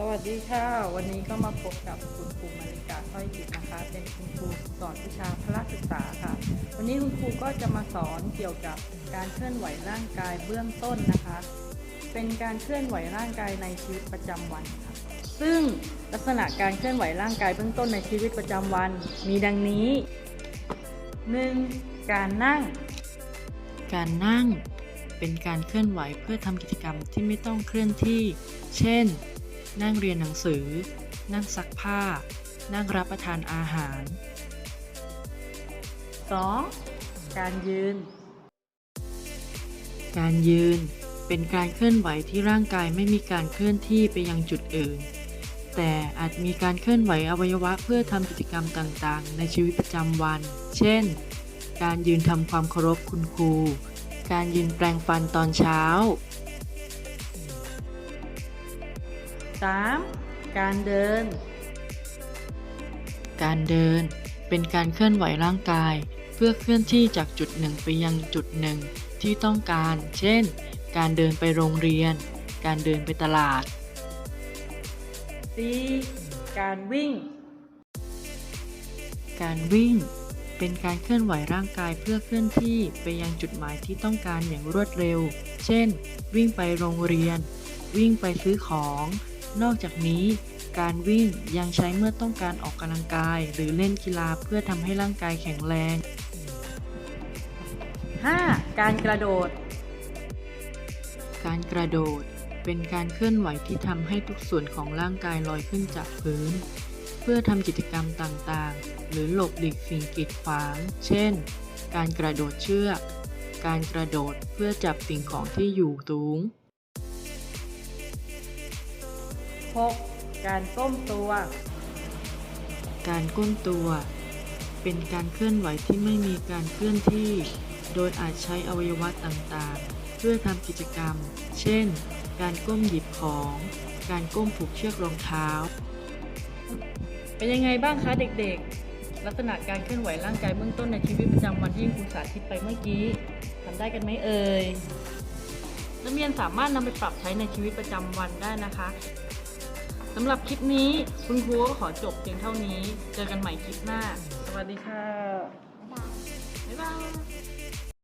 สวัสดีค่ะ วันนี้ก็มาพบกับคุณครูมาริกาสร้อยจิตนะคะ เป็นคุณครูสอนวิชาพละศึกษาค่ะ วันนี้คุณครูก็จะมาสอนเกี่ยวกับการเคลื่อนไหวร่างกายเบื้องต้นนะคะ เป็นการเคลื่อนไหวร่างกายในชีวิตประจำวันค่ะ ซึ่งลักษณะการเคลื่อนไหวร่างกายเบื้องต้นในชีวิตประจำวัน มีดังนี้ 1. การนั่ง การนั่ง เป็นการเคลื่อนไหวเพื่อทำกิจกรรมที่ไม่ต้องเคลื่อนที่ เช่น นั่งเรียนหนังสือ นั่งซักผ้า นั่งรับประทานอาหาร 2. การยืน การยืนเป็นการเคลื่อนไหวที่ร่างกายไม่มีการเคลื่อนที่ไปยังจุดอื่น แต่อาจมีการเคลื่อนไหวอวัยวะเพื่อทำกิจกรรมต่างๆ ในชีวิตประจำวัน เช่น การยืนทำความเคารพคุณครู การยืนแปรงฟันตอนเช้า 3. การเดิน การเดินเป็นการเคลื่อนไหวร่างกาย เพื่อเคลื่อนที่จากจุดหนึ่งไปยังจุดหนึ่งที่ต้องการ เช่น การเดินไปโรงเรียน การเดินไปตลาด 4. การวิ่ง การวิ่งเป็นการเคลื่อนไหวร่างกายเพื่อเคลื่อนที่ไปยังจุดหมายที่ต้องการอย่างรวดเร็ว เช่น วิ่งไปโรงเรียน วิ่งไปซื้อของ นอกจากนี้ การวิ่งยังใช้เมื่อต้องการออกกำลังกาย หรือเล่นกีฬาเพื่อทำให้ร่างกายแข็งแรง 5. การกระโดด การกระโดด เป็นการเคลื่อนไหวที่ทำให้ทุกส่วนของร่างกายลอยขึ้นจากพื้น เพื่อทำกิจกรรมต่างๆ หรือหลบหลีกสิ่งกีดขวาง เช่น การกระโดดเชือก การกระโดดเพื่อจับสิ่งของที่อยู่สูง 6. การก้มตัว การก้มตัว เป็นการเคลื่อนไหวที่ไม่มีการเคลื่อนที่ โดยอาจใช้อวัยวะต่างๆ เพื่อทำกิจกรรม เช่น การก้มหยิบของ การก้มผูกเชือกรองเท้า เป็นยังไงบ้างคะเด็กๆ ลักษณะการเคลื่อนไหวร่างกายเบื้องต้นในชีวิตประจำวันที่ครูสาธิตไปเมื่อกี้ทำได้กันไหมเอ่ยนักเรียนสามารถนำไปปรับใช้ในชีวิตประจำวันได้นะคะ สำหรับคลิปนี้คุณครูก็ขอจบเพียงเท่านี้ เจอกันใหม่คลิปหน้า สวัสดีค่ะ บ๊ายบาย